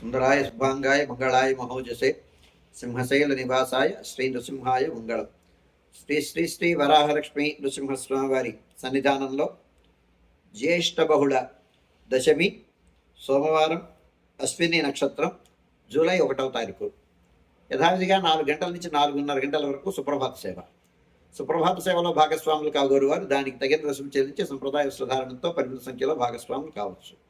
సుందరాయ శుభాంగాయ మంగళాయ మహోజసే సింహశైల నివాసాయ శ్రీ నృసింహాయ మంగళం. శ్రీ శ్రీ శ్రీ వరాహలక్ష్మి నృసింహస్వామి వారి సన్నిధానంలో జ్యేష్ఠ బహుళ దశమి సోమవారం అశ్విని నక్షత్రం జూలై ఒకటవ తారీఖు. యథావిధిగా నాలుగు గంటల నుంచి నాలుగున్నర గంటల వరకు సుప్రభాత సేవ. సుప్రభాత సేవలో భాగస్వాములు కాగోరు వారు దానికి తగిన రుసుము చెల్లించి సంప్రదాయ సుధారణతో పరిమిత సంఖ్యలో భాగస్వాములు కావచ్చు.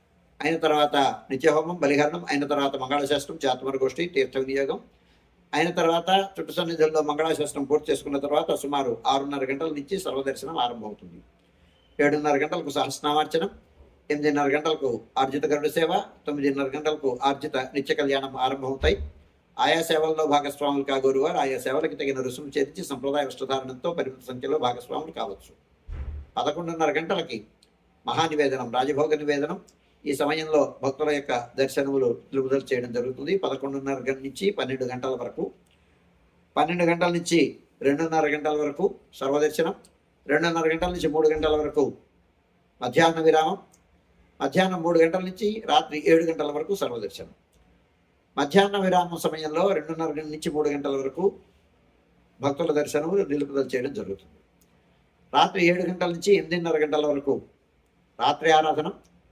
అయిన తర్వాత నిత్యహోమం బలిహరణం అయిన తర్వాత మంగళశాస్త్రం చాతుమర గోష్ఠి తీర్థ వినియోగం అయిన తర్వాత చుట్టు సన్నిధుల్లో మంగళాశాస్త్రం పూర్తి చేసుకున్న తర్వాత సుమారు ఆరున్నర గంటల నుంచి సర్వదర్శనం ఆరంభమవుతుంది. ఏడున్నర గంటలకు సహస్నామార్చనం ఎనిమిదిన్నర గంటలకు ఆర్జిత గరుడ సేవ తొమ్మిదిన్నర గంటలకు ఆర్జిత నిత్య కళ్యాణం ఆరంభమవుతాయి. ఆయా సేవల్లో భాగస్వాములు కాగోరు వారు ఆయా సేవలకు తగిన రుసుము చేర్చి సంప్రదాయ వస్త్రధారణంతో పరిమిత సంఖ్యలో భాగస్వాములు కావచ్చు. పదకొండున్నర గంటలకి మహానివేదనం రాజభోగ నివేదనం ఈ సమయంలో భక్తుల యొక్క దర్శనములు నిలుపుదల చేయడం జరుగుతుంది. పదకొండున్నర గంటల నుంచి పన్నెండు గంటల వరకు. పన్నెండు గంటల నుంచి రెండున్నర గంటల వరకు సర్వదర్శనం రెండున్నర గంటల నుంచి మూడు గంటల వరకు మధ్యాహ్న విరామం మధ్యాహ్నం మూడు గంటల నుంచి రాత్రి ఏడు గంటల వరకు సర్వదర్శనం. మధ్యాహ్న విరామం సమయంలో రెండున్నర గంటల నుంచి మూడు గంటల వరకు భక్తుల దర్శనము నిలుపుదల చేయడం జరుగుతుంది. రాత్రి ఏడు గంటల నుంచి ఎనిమిదిన్నర గంటల వరకు రాత్రి ఆరాధన